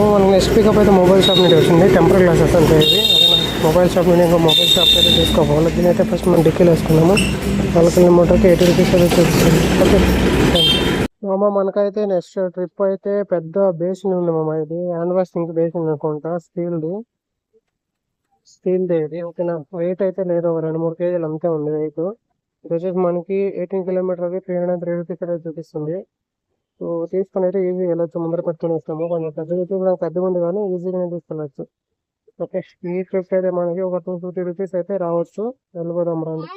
మనకి next pickup అయితే mobile shop నుండి వచ్చింది. టెంపర్ గ్లాసెస్ అంటే ఇది. మొబైల్ షాప్ నుండి ఇంకా మొబైల్ షాప్ అయితే తీసుకోవాలి. దీని అయితే ఫస్ట్ మనం డిక్కీలు వేసుకున్నాము వాళ్ళకి మోటార్కి ఎయిటీ రూపీస్ అయితే చూపిస్తుంది ఓకే మామ మనకైతే నెక్స్ట్ ట్రిప్ అయితే పెద్ద బేసిన్ ఉంది మామ ఇది. హ్యాండ్ వాష్ బేసిన్ అనుకుంటా. స్టీల్ది స్టీల్ది ఇది. ఓకేనా వెయిట్ అయితే లేదు. ఒక రెండు మూడు కేజీలు అంతే ఉంది వెయిట్ ఇది వచ్చేసి మనకి ఎయిటీన్ కిలోమీటర్కి త్రీ హండ్రెడ్ త్రీ రూపీస్ అయితే చూపిస్తుంది. సో తీసుకుని అయితే ఈజీ వెళ్ళొచ్చు ముందర పెట్టుకుని వస్తాము. కొంచెం పెద్దగా అయితే పెద్దగా ఉంది కానీ ఈజీగానే తీసుకెళ్ళచ్చు. ఓకే. ఈ ట్రిప్ అయితే మనకి ఒక టూ ఫిఫ్టీ రూపీస్ అయితే రావచ్చు. వెళ్ళిపోదాం రండి.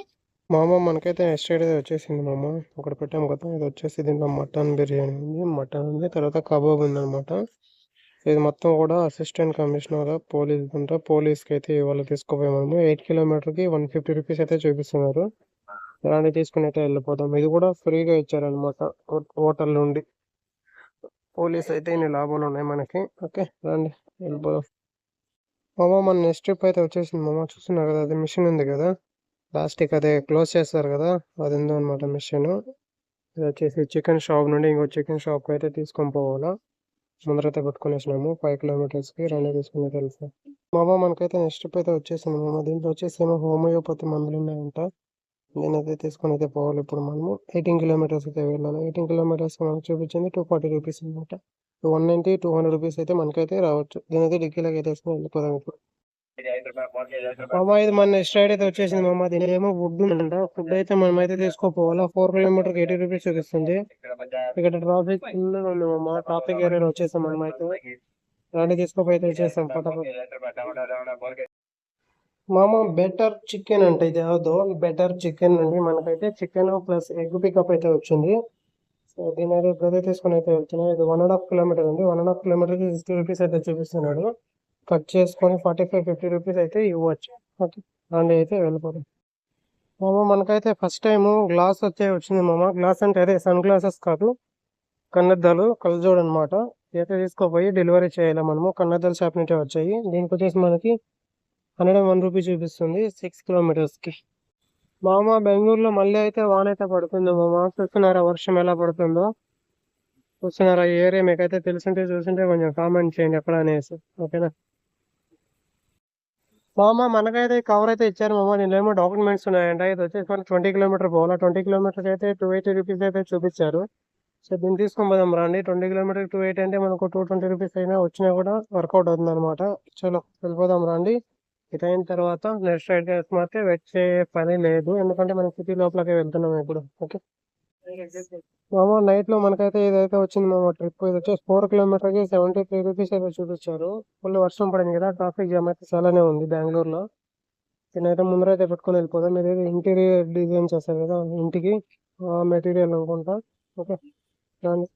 మామ మనకైతే నెక్స్ట్ అయితే వచ్చేసింది మామ. ఇక్కడ పెట్టాము కదా ఇది వచ్చేసి దీంట్లో మటన్ బిర్యానీ ఉంది. మటన్ ఉంది. తర్వాత కబాబ్ ఉంది అనమాట ఇది మొత్తం కూడా అసిస్టెంట్ కమిషనర్ పోలీస్ అంట పోలీస్కి అయితే ఇవాళ తీసుకుపోయాము ఎయిట్ కిలోమీటర్కి వన్ ఫిఫ్టీ రూపీస్ అయితే చూపిస్తున్నారు. ఇలాంటివి తీసుకుని అయితే వెళ్ళిపోతాం ఇది కూడా ఫ్రీగా ఇచ్చారనమాట హోటల్ నుండి. పోలీస్ అయితే ఇన్ని లాభాలు ఉన్నాయి మనకి? ఓకే రండి వెళ్ళిపోదాం. మామ మన నెక్స్ట్ ట్రిప్ అయితే వచ్చేసింది మామ. చూస్తున్నారు కదా అది మిషన్ ఉంది కదా. ప్లాస్టిక్ అదే క్లోజ్ చేస్తారు కదా అది ఉందో అనమాట మిషన్ ఇది వచ్చేసి చికెన్ షాప్ నుండి ఇంకో చికెన్ షాప్కి అయితే తీసుకొని పోవాలా. ముందరైతే పెట్టుకునేసినాము ఫైవ్ కిలోమీటర్స్కి రెండు తీసుకుని తెలుసు మామ మనకైతే నెక్స్ట్ ట్రిప్ అయితే వచ్చేసింది మామ. దీంట్లో వచ్చేసి ఏమో హోమియోపతి మందులు ఉన్నాయంట. నేనైతే తీసుకొని అయితే పోవాలి ఇప్పుడు మనము. ఎయిటీన్ కిలోమీటర్స్ అయితే వెళ్ళాలి. ఎయిటీన్ కిలోమీటర్స్ మనకు చూపించింది టూ ఫార్టీ రూపీస్ అనమాట one ninety two hundred rupees అయితే మనకైతే రావచ్చు. దీనైతే డిక్కీలోకి అయితే వేసుకుని వెళ్ళిపోదాం ఇప్పుడు. మామ ఇది మన నెక్స్ట్ రైడ్ అయితే వచ్చేసింది మామ. దీని ఏమో ఫుడ్ ఉందంట. ఫుడ్ అయితే మనం అయితే తీసుకోపోవాలా ఫోర్ కిలోమీటర్ ఎయిటీ రూపీస్ చూపిస్తుంది. ఇక్కడ ట్రాఫిక్ ఫుల్ ఉంది మామ. ట్రాఫిక్ ఏరియాలో వచ్చేసాం మనం అయితే రాండి తీసుకోపోయి అయితే వచ్చేసాం. మామ బెటర్ చికెన్ అంటే ఇది ఏదో బెటర్ చికెన్ అండి. మనకైతే చికెన్ ప్లస్ ఎగ్ పికప్ అయితే వచ్చింది. సో దీని అయితే బ్రదర్ తీసుకొని అయితే వెళ్తున్నాం. ఇది వన్ అండ్ హాఫ్ కిలోమీటర్ ఉంది. వన్ అండ్ హాఫ్ కిలోమీటర్కి సిక్స్టీ రూపీస్ అయితే చూపిస్తున్నాడు. కట్ చేసుకొని ఫార్టీ ఫైవ్ ఫిఫ్టీ రూపీస్ అయితే ఇవ్వచ్చు. ఓకే అయితే వెళ్ళిపోతాం మామ మనకైతే ఫస్ట్ టైం గ్లాస్ వచ్చే వచ్చింది మామ. గ్లాస్ అంటే అదే సన్ గ్లాసెస్ కాదు. కన్నద్దాలు కలజోడు అనమాట అయితే తీసుకోపోయి డెలివరీ చేయాలి మనము. కన్నద్దాల షాప్ నుంచే వచ్చాయి. దీనికి వచ్చేసి మనకి హండ్రెడ్ అండ్ వన్ రూపీ చూపిస్తుంది సిక్స్ కిలోమీటర్స్కి. మామ బెంగళూరులో మళ్ళీ అయితే వాన అయితే పడుతుంది? మామ చూస్తున్నారా? వర్షం ఎలా పడుతుందో? చూస్తున్నారా? ఈ ఏరియా మీకైతే తెలిసింటే చూస్తుంటే కొంచెం కామెంట్ చేయండి ఎక్కడ అనేసి. ఓకేనా? మామ మనకైతే కవర్ అయితే ఇచ్చారు మామ. దీనిలో ఏమో డాక్యుమెంట్స్ ఉన్నాయంట. ఇది వచ్చేసి మనకి ట్వంటీ కిలోమీటర్ పోవాలా? ట్వంటీ కిలోమీటర్కి అయితే టూ ఎయిటీ రూపీస్ అయితే చూపించారు. సో దీన్ని తీసుకొని పోదాం రండి. ట్వంటీ కిలోమీటర్ టూ ఎయిటీ అంటే మనకు టూ ట్వంటీ రూపీస్ అయినా వచ్చినా కూడా వర్కౌట్ అవుతుంది అనమాట చలో వెళ్ళిపోదాం రండి. ఇది అయిన తర్వాత నెక్స్ట్ రైడ్ మాత్రం వచ్చే పని లేదు. ఎందుకంటే మనం సిటీ లోపలికి వెళ్తున్నాం ఇప్పుడు. ఓకే? మామ నైట్లో మనకైతే ఇదైతే వచ్చింది మామ ట్రిప్ ఇది వచ్చేసి ఫోర్ కిలోమీటర్కి సెవెంటీ త్రీ రూపీస్ అయితే చూపించారు. ఫుల్ వర్షం పడింది కదా ట్రాఫిక్ జామ్ అయితే చాలానే ఉంది బెంగళూరులో. నేనైతే ముందరైతే పెట్టుకొని వెళ్ళిపోదాం. మీరు ఇంటీరియర్ డిజైన్ చేస్తారు కదా ఇంటికి మెటీరియల్ అనుకుంటా. ఓకే? దాన్ని